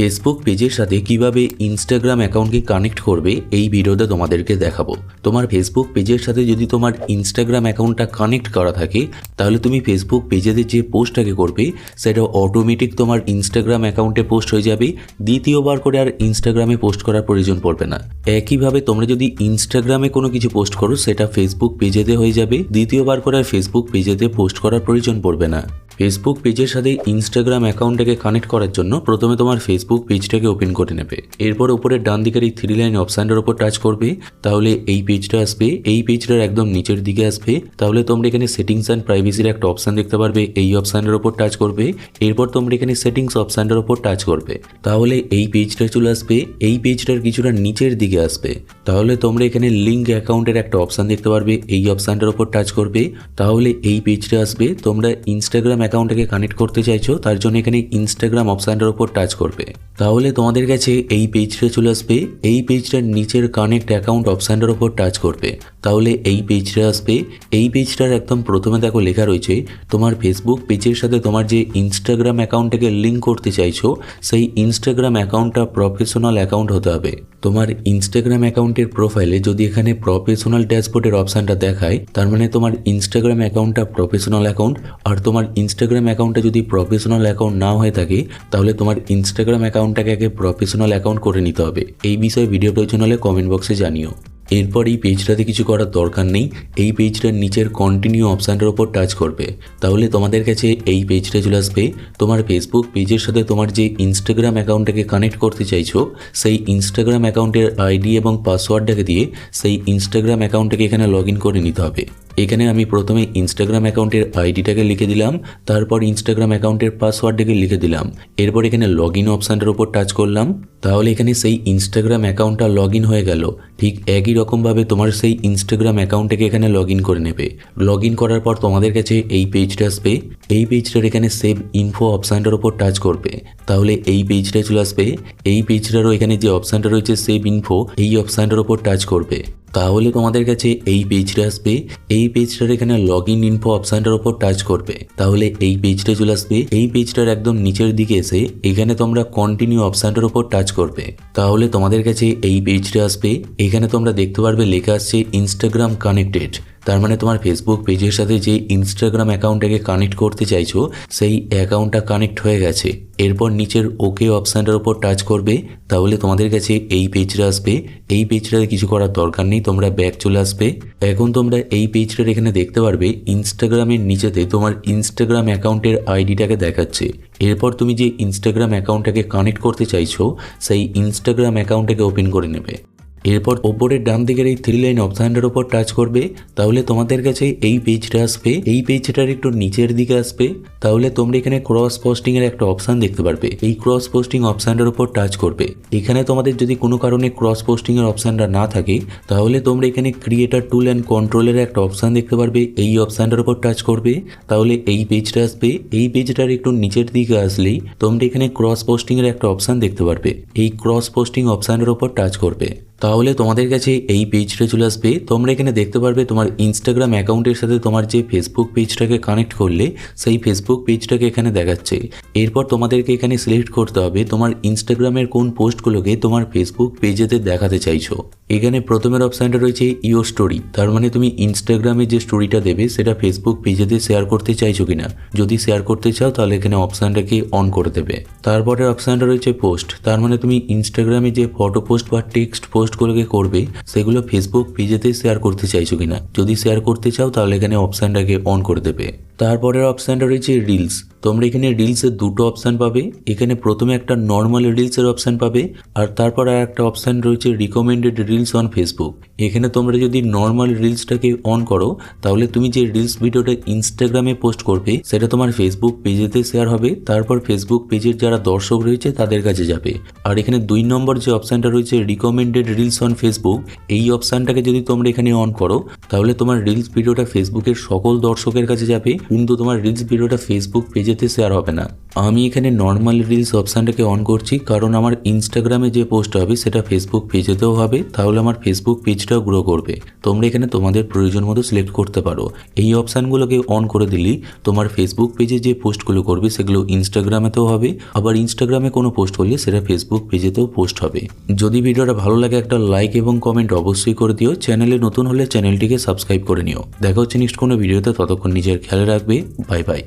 Facebook পেজের সাথে কীভাবে ইনস্টাগ্রাম অ্যাকাউন্টকে কানেক্ট করবে, এই ভিডিওতে তোমাদেরকে দেখাবো। তোমার ফেসবুক পেজের সাথে যদি তোমার ইনস্টাগ্রাম অ্যাকাউন্টটা কানেক্ট করা থাকে, তাহলে তুমি ফেসবুক পেজেতে যে পোস্টটাকে করবে, সেটা অটোমেটিক তোমার ইনস্টাগ্রাম অ্যাকাউন্টে পোস্ট হয়ে যাবে। দ্বিতীয়বার করে আর ইনস্টাগ্রামে পোস্ট করার প্রয়োজন পড়বে না। একইভাবে তোমরা যদি ইনস্টাগ্রামে কোনো কিছু পোস্ট করো, সেটা ফেসবুক পেজেতে হয়ে যাবে। দ্বিতীয়বার করে আর ফেসবুক পেজেতে পোস্ট করার প্রয়োজন পড়বে না। ফেসবুক পেজের সাথে ইনস্টাগ্রাম অ্যাকাউন্টটাকে কানেক্ট করার জন্য প্রথমে তোমার ফেসবুক পেজটাকে ওপেন করে নেবে। এরপর উপরের ডান দিকের এই থ্রি লাইন অপশানটার উপর টাচ করবে। তাহলে এই পেজটা আসবে, এই পেজটার একদম নিচের দিকে আসবে। তাহলে তোমরা এখানে সেটিংস অ্যান্ড প্রাইভেসির একটা অপশান দেখতে পারবে, এই অপশানের উপর টাচ করবে। এরপর তোমরা এখানে সেটিংস অপশানটার উপর টাচ করবে। তাহলে এই পেজটা চলে আসবে, এই পেজটার কিছুটা নিচের দিকে আসবে। তাহলে তোমরা এখানে লিঙ্ক অ্যাকাউন্টের একটা অপশান দেখতে পারবে। এই অপশানটার উপর টাচ করবে। তাহলে এই পেজটা আসবে। তোমরা ইনস্টাগ্রাম অ্যাকাউন্টটাকে কানেক্ট করতে চাইছো, তার জন্য এখানে ইনস্টাগ্রাম অপশানটার উপর টাচ করবে। তাহলে তোমাদের কাছে এই পেজটা চলে আসবে। এই পেজটার নিচের কানেক্ট অ্যাকাউন্ট অপশানটার উপর টাচ করবে। তাহলে এই পেজটা আসবে। এই পেজটার একদম প্রথমে দেখো লেখা রয়েছে, তোমার ফেসবুক পেজের সাথে তোমার যে ইনস্টাগ্রাম অ্যাকাউন্টটাকে লিঙ্ক করতে চাইছো, সেই ইনস্টাগ্রাম অ্যাকাউন্টটা প্রফেশনাল অ্যাকাউন্ট হতে হবে। তোমার ইনস্টাগ্রাম অ্যাকাউন্টের প্রোফাইলে যদি এখানে প্রফেশনাল ড্যাশবোর্ডের অপশানটা দেখায়, তার মানে তোমার ইনস্টাগ্রাম অ্যাকাউন্টটা প্রফেশনাল অ্যাকাউন্ট আর তোমার ইনস্টাগ্রাম অ্যাকাউন্টটা যদি প্রফেশনাল অ্যাকাউন্ট না হয়ে থাকে, তাহলে তোমার ইনস্টাগ্রাম অ্যাকাউন্টটাকে আগে প্রফেশনাল অ্যাকাউন্ট করে নিতে হবে। এই বিষয়ে ভিডিও প্রয়োজন হলে কমেন্ট বক্সে জানিও। এরপর এই পেজটাতে কিছু করার দরকার নেই। এই পেজটার নিচের কন্টিনিউ অপশানটার ওপর টাচ করবে। তাহলে তোমাদের কাছে এই পেজটা চলে আসবে। তোমার ফেসবুক পেজের সাথে তোমার যে ইনস্টাগ্রাম অ্যাকাউন্টটাকে কানেক্ট করতে চাইছো, সেই ইনস্টাগ্রাম অ্যাকাউন্টের আইডি এবং পাসওয়ার্ডটাকে দিয়ে সেই ইনস্টাগ্রাম অ্যাকাউন্টটাকে এখানে লগ করে নিতে হবে। এখানে আমি প্রথমে ইনস্টাগ্রাম অ্যাকাউন্টের আইডিটাকে লিখে দিলাম, তারপর ইনস্টাগ্রাম অ্যাকাউন্টের পাসওয়ার্ডটাকে লিখে দিলাম। এরপর এখানে লগ ইন অপশানটার উপর টাচ করলাম। তাহলে এখানে সেই ইনস্টাগ্রাম অ্যাকাউন্টটা লগ ইন হয়ে গেল। ঠিক একই রকমভাবে তোমার সেই ইনস্টাগ্রাম অ্যাকাউন্টটাকে এখানে লগ ইন করে নেবে। লগ ইন করার পর তোমাদের কাছে এই পেজটা আসবে। এই পেজটার এখানে সেভ ইনফো অপশানটার উপর টাচ করবে। তাহলে এই পেজটা চলে আসবে। এই পেজটারও এখানে যে অপশানটা রয়েছে সেভ ইনফো এই অপশানটার উপর টাচ করবে। তাহলে তোমাদের কাছে এই পেজটা আসবে। এই পেজটার এখানে লগ ইন ইনফো অপশানটার উপর টাচ করবে। তাহলে এই পেজটা চলে আসবে। এই পেজটার একদম নিচের দিকে এসে এখানে তোমরা কন্টিনিউ অপশানটার উপর টাচ করবে। তাহলে তোমাদের কাছে এই পেজটা আসবে। এখানে তোমরা দেখতে পারবে লেখা আসছে ইনস্টাগ্রাম কানেক্টেড তার মানে তোমার ফেসবুক পেজের সাথে যে ইনস্টাগ্রাম অ্যাকাউন্টটাকে কানেক্ট করতে চাইছো, সেই অ্যাকাউন্টটা কানেক্ট হয়ে গেছে। এরপর নিচের ওকে অপশানটার উপর টাচ করবে, তাহলে তোমাদের কাছে এই পেজটা আসবে। এই পেজটাতে কিছু করার দরকার নেই, তোমরা ব্যাক চলে আসবে। এখন তোমরা এই পেজটার এখানে দেখতে পারবে ইনস্টাগ্রামের নিচেতে তোমার ইনস্টাগ্রাম অ্যাকাউন্টের আইডিটাকে দেখাচ্ছে। এরপর তুমি যে ইনস্টাগ্রাম অ্যাকাউন্টটাকে কানেক্ট করতে চাইছো, সেই ইনস্টাগ্রাম অ্যাকাউন্টটাকে ওপেন করে নেবে। এরপর ওপরের ডান দিকের এই থ্রি লাইন অপশানটার উপর টাচ করবে, তাহলে তোমাদের কাছে এই পেজটা আসবে। এই পেজটার একটু নিচের দিকে আসবে, তাহলে তোমরা এখানে ক্রস পোস্টিং এর একটা অপশান দেখতে পারবে। এই ক্রস পোস্টিং অপশানটার উপর টাচ করবে। এখানে তোমাদের যদি কোনো কারণে ক্রস পোস্টিং এর অপশানটা না থাকে, তাহলে তোমরা এখানে ক্রিয়েটার টুল অ্যান্ড কন্ট্রোলের একটা অপশান দেখতে পারবে। এই অপশানটার উপর টাচ করবে, তাহলে এই পেজটা আসবে। এই পেজটার একটু নিচের দিকে আসলেই তোমরা এখানে ক্রস পোস্টিং এর একটা অপশান দেখতে পারবে। এই ক্রস পোস্টিং অপশানের উপর টাচ করবে। তাহলে তোমাদের কাছে এই পেজটা চলে আসবে। তোমরা এখানে দেখতে পারবে তোমার ইনস্টাগ্রাম অ্যাকাউন্টের সাথে তোমার যে ফেসবুক পেজটাকে কানেক্ট করলে, সেই ফেসবুক পেজটাকে এখানে দেখাচ্ছে। এরপর তোমাদেরকে এখানে সিলেক্ট করতে হবে তোমার ইনস্টাগ্রামের কোন পোস্টগুলোকে তোমার ফেসবুক পেজেতে দেখাতে চাইছো। এখানে প্রথমের অপশানটা রয়েছে ইও স্টোরি তার মানে তুমি ইনস্টাগ্রামে যে স্টোরিটা দেবে, সেটা ফেসবুক পেজেতে শেয়ার করতে চাইছো কিনা। যদি শেয়ার করতে চাও, তাহলে এখানে অপশানটাকে অন করে দেবে। তারপরের অপশানটা রয়েছে পোস্ট তার মানে তুমি ইনস্টাগ্রামে যে ফটো পোস্ট বা টেক্সট পোস্টগুলোকে করবে, সেগুলো ফেসবুক পেজেতে শেয়ার করতে চাইছো কিনা? যদি শেয়ার করতে চাও, তাহলে এখানে অপশানটাকে অন করে দেবে। তারপরের অপশানটা রয়েছে রিলস তোমরা এখানে রিলসের দুটো অপশান পাবে। এখানে প্রথমে একটা নর্মাল রিলসের অপশান পাবে, আর তারপর আর একটা অপশান রয়েছে রিকমেন্ডেড রিলস অন ফেসবুক এখানে তোমরা যদি নর্মাল রিলসটাকে অন করো, তাহলে তুমি যে রিলস ভিডিওটা ইনস্টাগ্রামে পোস্ট করবে, সেটা তোমার ফেসবুক পেজেতে শেয়ার হবে। তারপর ফেসবুক পেজের যারা দর্শক রয়েছে, তাদের কাছে যাবে। আর এখানে দুই নম্বর যে অপশানটা রয়েছে রিকমেন্ডেড রিলস অন ফেসবুক এই অপশানটাকে যদি তোমরা এখানে অন করো, তাহলে তোমার রিলস ভিডিওটা ফেসবুকের সকল দর্শকের কাছে যাবে। কিন্তু তোমার রিলস ভিডিওটা ফেসবুক পেজে পেজেতে শেয়ার হবে না। আমি এখানে নর্মাল রিলস অপশানটাকে অন করছি, কারণ আমার ইনস্টাগ্রামে যে পোস্ট হবে সেটা ফেসবুক পেজেতেও হবে, তাহলে আমার ফেসবুক পেজটাও গ্রো করবে। তোমরা এখানে তোমাদের প্রয়োজন মতো সিলেক্ট করতে পারো। এই অপশানগুলোকে অন করে দিলেই তোমার ফেসবুক পেজে যে পোস্টগুলো করবে সেগুলো ইনস্টাগ্রামেতেও হবে, আবার ইনস্টাগ্রামে কোনো পোস্ট করলে সেটা ফেসবুক পেজেতেও পোস্ট হবে। যদি ভিডিওটা ভালো লাগে একটা লাইক এবং কমেন্ট অবশ্যই করে দিও। চ্যানেলে নতুন হলে চ্যানেলটিকে সাবস্ক্রাইব করে নিও। দেখা হচ্ছে নেক্সট কোনো ভিডিওতে, ততক্ষণ নিজের খেয়াল রাখবে। Bye bye